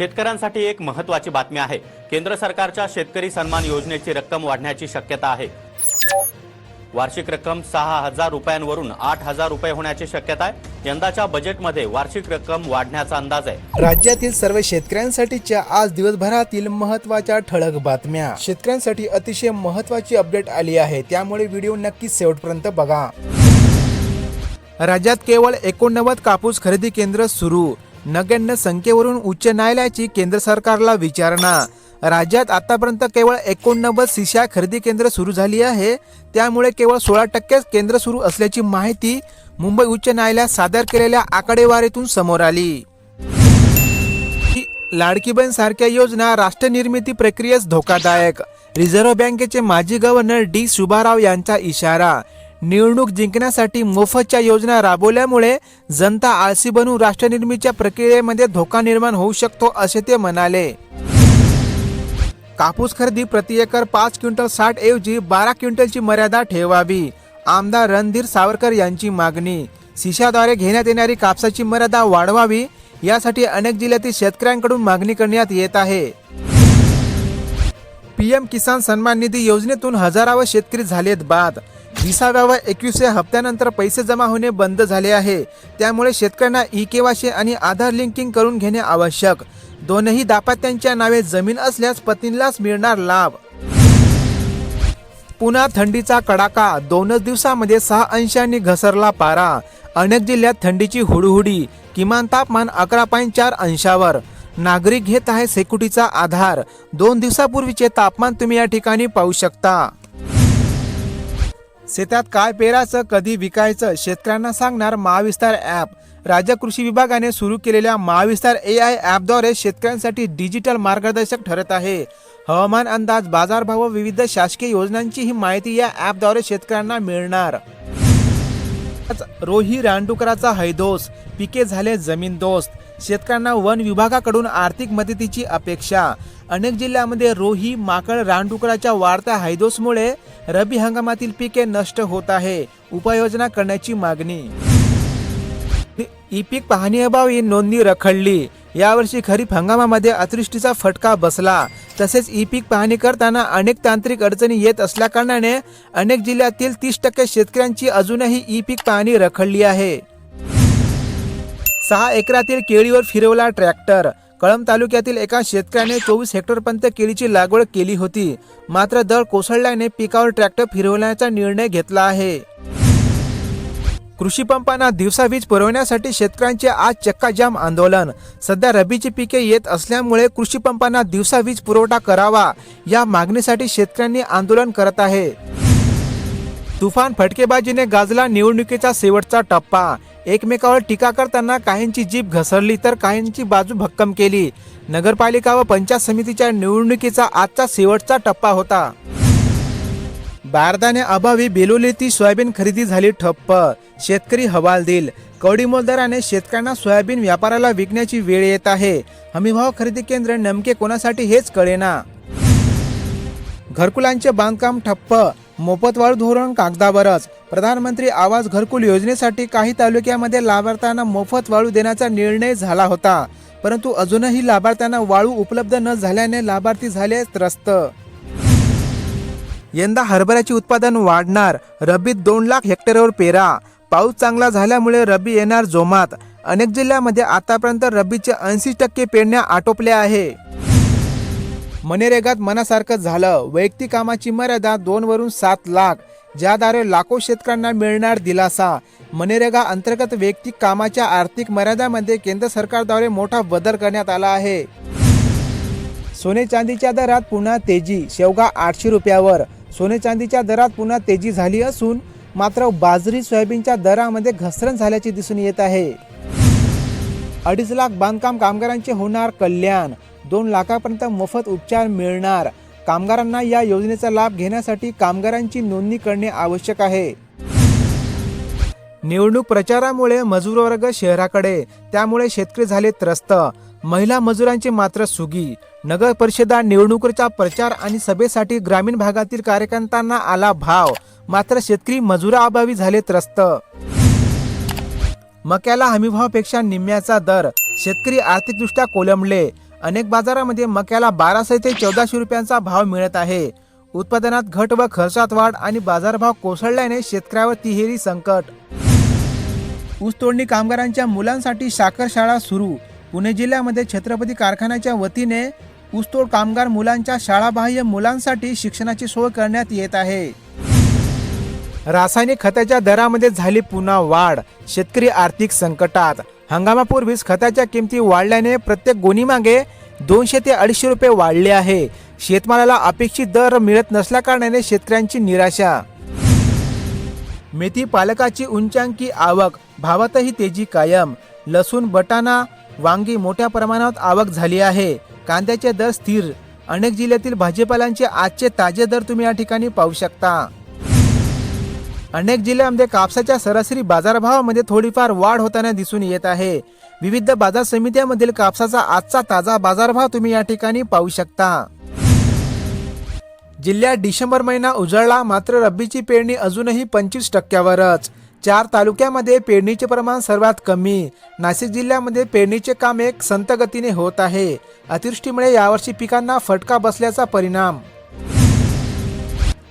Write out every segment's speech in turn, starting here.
शेतकऱ्यांसाठी एक महत्वाची बातमी आहे. केंद्र सरकारच्या शेतकरी सन्मान योजनेची रक्कम वाढण्याची शक्यता आहे. वार्षिक रक्कम सहा हजार रुपयांवरून आठ हजार रुपये होण्याची शक्यता आहे. यंदाच्या बजेटमध्ये वार्षिक रक्कम वाढण्याचा अंदाज आहे. राज्यातील सर्व शेतकऱ्यांसाठीच्या आज दिवसभरातील महत्त्वाच्या ठळक बातम्या. शेतकऱ्यांसाठी अतिशय महत्त्वाची अपडेट आली आहे. त्यामुळे व्हिडिओ नक्की शेवटपर्यंत बघा. राज्यात केवळ एकोणनव्वद कापूस खरेदी केंद्र सुरू. नगण्य संख्येवरून उच्च न्यायालयाची केंद्र सरकारला विचारणा. राज्यात आतापर्यंत केवळ एकोणनव्वद शिशा खरेदी केंद्र सुरू झाली आहे. त्यामुळे केवळ सोळा टक्केच केंद्र सुरू असल्याची माहिती मुंबई उच्च न्यायालयात सादर केलेल्या आकडेवारीतून समोर आली. लाडकी बहीण सारख्या योजना राष्ट्र निर्मिती प्रक्रियेस धोकादायक. रिझर्व्ह बँकेचे माजी गव्हर्नर डी सुभाराव यांचा इशारा. निवडणूक जिंकण्यासाठी मोफतच्या योजना राबवल्यामुळे जनता आळसी बनून राष्ट्रनिर्मितीच्या प्रक्रियेमध्ये धोका निर्माण होऊ शकतो असे ते म्हणाले. कापूस खरेदी प्रति एकर पाच क्विंटल साठ ऐवजी बारा क्विंटलची मर्यादा ठेवावी आमदार रणधीर सावरकर यांची मागणी. शिशाद्वारे घेण्यात येणारी कापसाची मर्यादा वाढवावी यासाठी अनेक जिल्ह्यातील शेतकऱ्यांकडून मागणी करण्यात येत आहे. पीएम किसान सन्मान निधी योजनेतून हजारावर शेतकरी झालेत बाद. विसाव्या व एकविसव्या हप्त्यानंतर पैसे जमा होणे बंद झाले आहे. त्यामुळे शेतकऱ्यांना ई केवाशी आणि आधार लिंकिंग करून घेणे आवश्यक. दोनही दाम्पत्यांच्या नावे जमीन असल्यास पत्नीलाच मिळणार लाभ. पुन्हा थंडीचा कडाका. दोनच दिवसामध्ये सहा अंशांनी घसरला पारा. अनेक जिल्ह्यात थंडीची हुडहुडी. किमान तापमान अकरा पॉईंट चार अंशावर. नागरिक घेत आहे सेकुटीचा आधार. दोन दिवसापूर्वीचे तापमान तुम्ही या ठिकाणी पाहू शकता. शेतात काय पेरायचं कधी विकायचं शेतकऱ्यांना सांगणार महाविस्तार ॲप. राज्य कृषी विभागाने सुरू केलेल्या महाविस्तार ए आय ॲपद्वारे शेतकऱ्यांसाठी डिजिटल मार्गदर्शक ठरत आहे. हवामान अंदाज बाजारभाव व विविध शासकीय योजनांची ही माहिती या ॲपद्वारे शेतकऱ्यांना मिळणार. रोही रानडुकराचा हैदोस पिके झाले जमीनदोस्त शेतकऱ्यांना वन विभागाकडून आर्थिक मदतीची अपेक्षा. अनेक जिल्ह्यामध्ये रोही माकड रानडुकराच्या वाढत्या हैदोसमुळे रब्बी हंगामातील पिके नष्ट होत आहे उपाययोजना करण्याची मागणी. ई पीक पाहणीअभावी नोंदणी रखडली. यावर्षी खरीप हंगामामध्ये अतिवृष्टीचा फटका बसला. तसेच ई पीक पाहणी करताना अनेक तांत्रिक अडचणी येत असल्याकारणाने अनेक जिल्ह्यातील तीस टक्के शेतकऱ्यांची अजूनही ई पीक पाहणी रखडली आहे. सहा एकरातील केळीवर फिरवला ट्रॅक्टर. कळंब तालुक्यातील एका शेतकऱ्याने चोवीस हेक्टरपर्यंत केळीची लागवड केली होती. मात्र दळ कोसळल्याने पिकावर ट्रॅक्टर फिरवण्याचा निर्णय घेतला आहे. कृषी पंपांना दिवसा वीज पुरवण्यासाठी शेतकऱ्यांचे आज चक्काजाम आंदोलन. सध्या रबीची पिके येत असल्यामुळे कृषी पंपांना दिवसा वीज पुरवठा करावा या मागणीसाठी शेतकऱ्यांनी आंदोलन करत आहे. तुफान फटकेबाजीने गाजला निवडणुकीचा शेवटचा टप्पा. एकमेकावर टीका करताना काहींची जीभ घसरली तर काहींची बाजू भक्कम केली. नगरपालिका व पंचायत समितीच्या निवडणुकीचा आजचा शेवटचा टप्पा होता. बारदाने अभावी बेलोलीती सोयाबीन खरेदी झाली ठप्प. शेतकरी हवालदिल कवडीमोल दराने शेतकऱ्यांना सोयाबीन व्यापाराला विकण्याची वेळ येत आहे. हमीभाव खरेदी केंद्र नेमके कोणासाठी हेच कळेना. घरकुलांचे बांधकाम ठप्प. मोफतवाळू धोरण कागदावरच. प्रधानमंत्री आवास घरकुल योजनेसाठी काही तालुक्यामध्ये लाभार्थ्यांना मोफत वाळू देण्याचा निर्णय झाला होता. परंतु अजूनही लाभार्थ्यांना वाळू उपलब्ध न झाल्याने लाभार्थी झाले त्रस्त. यंदा हरभऱ्याचे उत्पादन वाढणार. रब्बीत दोन लाख हेक्टरवर पेरा. पाऊस चांगला झाल्यामुळे रब्बी येणार जोमात. अनेक जिल्ह्यामध्ये आतापर्यंत रब्बीचे ऐंशी टक्के पेरण्या आटोपल्या आहे. मनरेगात मनासारखं झालं. वैयक्तिक कामाची मर्यादा दोन वरून सात लाख. ज्याद्वारे लाखो शेतकऱ्यांना मिळणार दिलासा. मनरेगा अंतर्गत वैयक्तिक कामाच्या आर्थिक मर्यादामध्ये केंद्र सरकारद्वारे मोठा बदल करण्यात आला आहे. सोने चांदीच्या दरात पुन्हा तेजी. शेवगा आठशे रुपयावर. सोने चांदीच्या दरात पुन्हा तेजी झाली असून मात्र बाजरी सोयाबीनच्या दरामध्ये घसरण झाल्याचे दिसून येत आहे. अडीच लाख बांधकाम कामगारांचे होणार कल्याण. दोन लाखापर्यंत मोफत उपचार मिळणार. कामगारांना या योजनेचा लाभ घेण्यासाठी कामगारांची नोंदणी करणे आवश्यक आहे. निवडणूक प्रचारामुळे मजूर वर्ग शहराकडे. त्यामुळे शेतकरी झाले त्रस्त. महिला मजुरांची मात्र सुगी. नगर परिषदा निवडणुकीचा प्रचार आणि सभेसाठी ग्रामीण भागातील कार्यकर्त्यांना आला भाव. मात्र शेतकरी मजुराअभावी झाले त्रस्त. मक्याला हमीभावापेक्षा निम्म्याचा दर शेतकरी आर्थिकदृष्ट्या कोलंबले. अनेक बाजारामध्ये मक्याला बाराशे ते चौदाशे रुपयांचा भाव मिळत आहे. उत्पादनात घट व खर्चात वाढ आणि बाजारभाव कोसळल्याने शेतकऱ्यावर तिहेरी संकट. ऊसतोडणी कामगारांच्या मुलांसाठी साखर शाळा सुरू. पुणे जिल्ह्यामध्ये छत्रपती कारखान्याच्या वतीने ऊसतोड कामगार मुलांच्या शाळाबाह्य मुलांसाठी शिक्षणाची सोय करण्यात येत आहे. रासायनिक खताच्या दरामध्ये झाली पुन्हा वाढ. शेतकरी आर्थिक संकटात. हंगामापूर्वीच खताच्या किमती वाढल्याने प्रत्येक गोणीमागे दोनशे ते अडीचशे रुपये वाढले आहे. शेतमालाला अपेक्षित दर मिळत नसल्याकारणाने शेतकऱ्यांची निराशा. मेथी पालकाची उंचांकी आवक भावातही तेजी कायम. लसूण बटाणा वांगी मोठ्या प्रमाणात आवक झाली आहे. कांद्याचे दर स्थिर. अनेक जिल्ह्यातील भाजीपाल्यांचे आजचे ताजे दर तुम्ही या ठिकाणी पाहू शकता. अनेक जिल्ह्यामध्ये कापसाच्या सरासरी बाजारभावामध्ये थोडीफार वाढ होताना दिसून येत आहे. विविध बाजार समित्यांमधील कापसाचा आजचा ताजा बाजारभाव तुम्ही या ठिकाणी पाहू शकता. जिल्ह्यात डिसेंबर महिना उजळला मात्र रब्बीची पेरणी अजूनही पंचवीस टक्क्यावरच. चार तालुक्यामध्ये पेरणीचे प्रमाण सर्वात कमी. नाशिक जिल्ह्यामध्ये पेरणीचे काम एक संत गतीने होत आहे. अतिवृष्टीमुळे यावर्षी पिकांना फटका बसल्याचा परिणाम.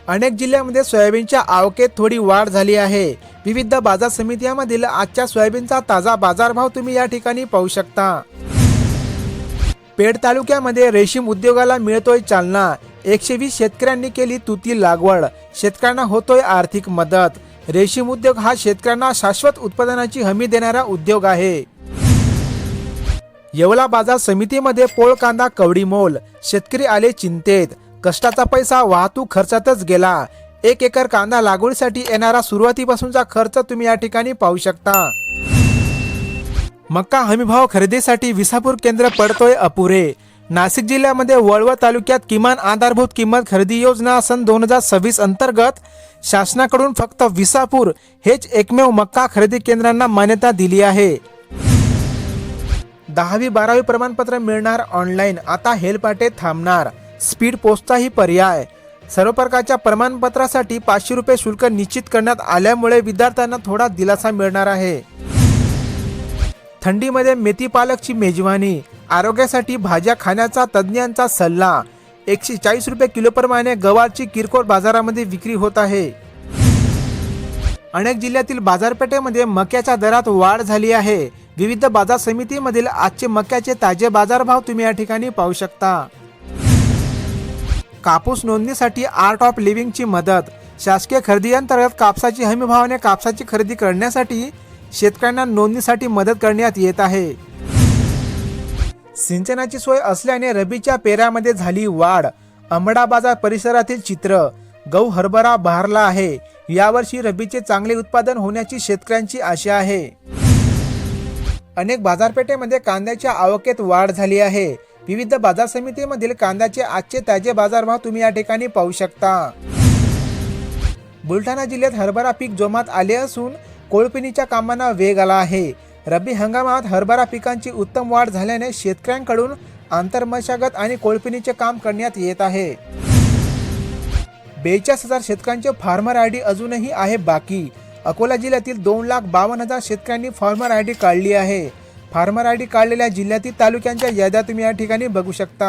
अनेक जिल्ह्यामध्ये सोयाबीनच्या आवकेत थोडी वाढ झाली आहे. विविध बाजार समित्यांमधील आजच्या सोयाबीनचा ताजा बाजारभाव तुम्ही या ठिकाणी पाहू शकता. पेड तालुक्यामध्ये रेशीम उद्योगाला मिळतोय चालना. एकशे वीस शेतकऱ्यांनी केली तुती लागवड. शेतकऱ्यांना होतोय आर्थिक मदत. रेशीम उद्योग हा शेतकऱ्यांना शाश्वत उत्पादनाची हमी देणारा उद्योग आहे. येवला बाजार समितीमध्ये पोळ कांदा कवडी मोल. शेतकरी आले चिंतेत. कष्टाचा पैसा वाहतूक खर्चातच गेला. एक एकर कांदा लागवडीसाठी येणारा सुरुवातीपासूनचा खर्च तुम्ही या ठिकाणी पाहू शकता. मक्का हमीभाव खरेदीसाठी विसापूर केंद्र पडतोय अपुरे. नाशिक जिल्ह्यामध्ये वळवा तालुक्यात किमान आधारभूत किंमत खरेदी योजना सन दोन हजार सव्वीस अंतर्गत शासनाकडून फक्त विसापूर हेच एकमेव मक्का खरेदी केंद्रांना मान्यता दिली आहे. दहावी बारावी प्रमाणपत्र मिळणार ऑनलाईन आता हेलपाटे थांबणार. स्पीड पोस्टचाही पर्याय. सर्व प्रकारच्या प्रमाणपत्रासाठी पाचशे रुपये शुल्क निश्चित करण्यात आल्यामुळे विद्यार्थ्यांना थोडा दिलासा मिळणार आहे. थंडीमध्ये मेथी पालकची मेजवानी आरोग्यासाठी भाज्या खाण्याचा तज्ज्ञांचा सल्ला एकशे चाळीस रुपये किलोप्रमाणे गवारची किरकोळ बाजारामध्ये विक्री होत आहे. अनेक जिल्ह्यातील बाजारपेठेमध्ये मक्याच्या दरात वाढ झाली आहे. विविध बाजार समितीमधील आजचे मक्याचे ताजे बाजारभाव तुम्ही या ठिकाणी पाहू शकता. कापूस नोंदणीसाठी आर्ट ऑफ लिव्हिंगची मदत. शासकीय खरेदी अंतर्गत कापसाची हमी भावाने कापसाची खरेदी करण्यासाठी शेतकऱ्यांना नोंदणीसाठी मदत करण्यात येत आहे. सिंचनाची सोय असल्याने रबीच्या पेऱ्यामध्ये झाली वाढ. अंबडा बाजार परिसरातील चित्र गहू हरभरा बहारला आहे. यावर्षी रबीचे चांगले उत्पादन होण्याची शेतकऱ्यांची आशा आहे. अनेक बाजारपेठेमध्ये कांद्याच्या आवकेत वाढ झाली आहे. विविध बाजार समितीमधील कांद्याचे आजचे ताजे बाजारभाव तुम्ही या ठिकाणी पाहू शकता. बुलढाणा जिल्ह्यात हरभरा पीक जोमात आले असून कोळपिणीच्या कामांना वेग आला आहे. रब्बी हंगामात हरभरा पिकांची उत्तम वाढ झाल्याने शेतकऱ्यांकडून आंतरमशागत आणि कोळपिणीचे काम करण्यात येत आहे. बेचाळीस हजार शेतकऱ्यांचे फार्मर आय डी अजूनही आहे बाकी. अकोला जिल्ह्यातील दोन लाख बावन्न हजार शेतकऱ्यांनी फार्मर आय डी काढली आहे. फार्मर आय डी काढलेल्या जिल्ह्यातील तालुक्यांच्या याद्या तुम्ही या ठिकाणी बघू शकता.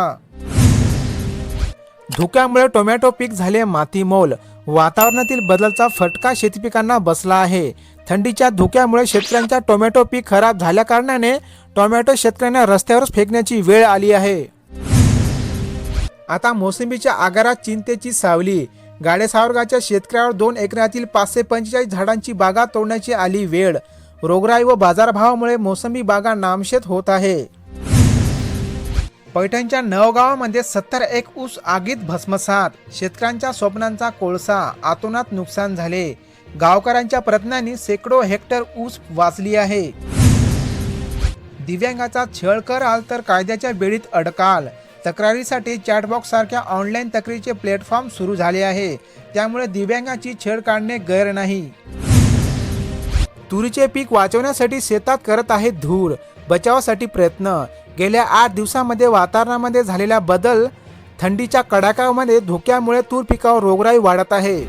धुक्यामुळे टोमॅटो पीक झाले मातीमोल. वातावरणातील बदलचा फटका शेतीपिकांना बसला आहे. थंडीच्या धुक्यामुळे शेतकऱ्यांच्या टोमॅटो पीक खराब झाल्या कारणाने टोमॅटो शेतकऱ्यांना रस्त्यावरच फेकण्याची वेळ आली आहे. आता मोसंबीच्या आगारात चिंतेची सावली. गाडेसावरगाच्या शेतकऱ्यावर दोन एकरातील पाचशे पंचेचाळीस झाडांची बागा तोडण्याची आली वेळ. रोगराई व बाजारभावामुळे मोसंबी बागा नामशेत होत आहे. पैठणच्या नवगावामध्ये सत्तर एक ऊस आगीत भस्मसात. शेतकऱ्यांच्या स्वप्नांचा कोळसा आतोनात नुकसान झाले. गावकऱ्यांच्या प्रयत्नांनी शेकडो हेक्टर ऊस वाचली आहे. दिव्यांगाचा छळ कराल तर कायद्याच्या बेडीत अडकाल. तक्रारीसाठी चॅटबॉक्स सारख्या ऑनलाईन तक्रारीचे प्लॅटफॉर्म सुरू झाले आहे. त्यामुळे दिव्यांगाची छेड काढणे गैर नाही. तुरीचे पीक वाचवण्यासाठी शेतात करत आहे धूर बचावासाठी प्रयत्न. गेल्या आठ दिवसामध्ये वातावरणामध्ये झालेला बदल थंडीच्या कडाक्यामध्ये धोक्यामुळे तूर पिकावर रोगराई वाढत आहे.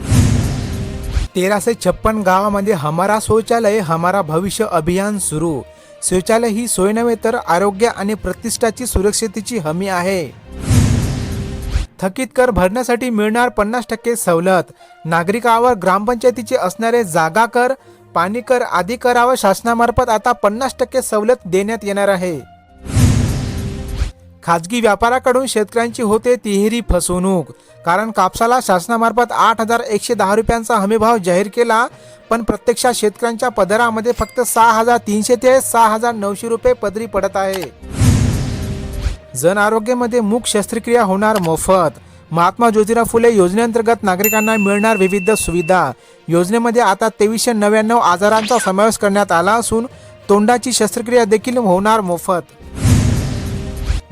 तेराशे छप्पन गावामध्ये हमारा शौचालय हमारा भविष्य अभियान सुरू. शौचालय ही सोय नव्हे तर आरोग्य आणि प्रतिष्ठाची सुरक्षितेची हमी आहे. थकीत कर भरण्यासाठी मिळणार पन्नास टक्के सवलत. नागरिकावर ग्रामपंचायतीचे असणारे जागा कर पाणी कर आदी करावर शासनामार्फत आता पन्नास टक्के सवलत देण्यात येणार आहे. खाजगी व्यापाराकडून शेतकऱ्यांची होते तिहेरी फसवणूक. कारण कापसाला शासनामार्फत आठ हजार एकशे दहा रुपयांचा हमीभाव जाहीर केला पण प्रत्यक्षात शेतकऱ्यांच्या पदरामध्ये फक्त सहा हजार तीनशे ते सहा हजार नऊशे रुपये पदरी पडत आहे. जन आरोग्यामध्ये मूक शस्त्रक्रिया होणार मोफत. महात्मा ज्योतिराव फुले योजनेअंतर्गत नागरिकांना मिळणार विविध सुविधा. योजनेमध्ये आता तेवीसशे नव्याण्णव आजारांचा समावेश करण्यात आला असून तोंडाची शस्त्रक्रिया देखील होणार मोफत.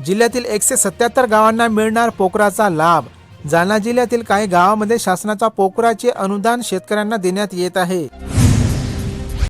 जिल्ह्यातील एकशे सत्याहत्तर गावांना मिळणार पोकराचा लाभ. जालना जिल्ह्यातील काही गावामध्ये शासनाचा पोकराचे अनुदान शेतकऱ्यांना देण्यात येत आहे.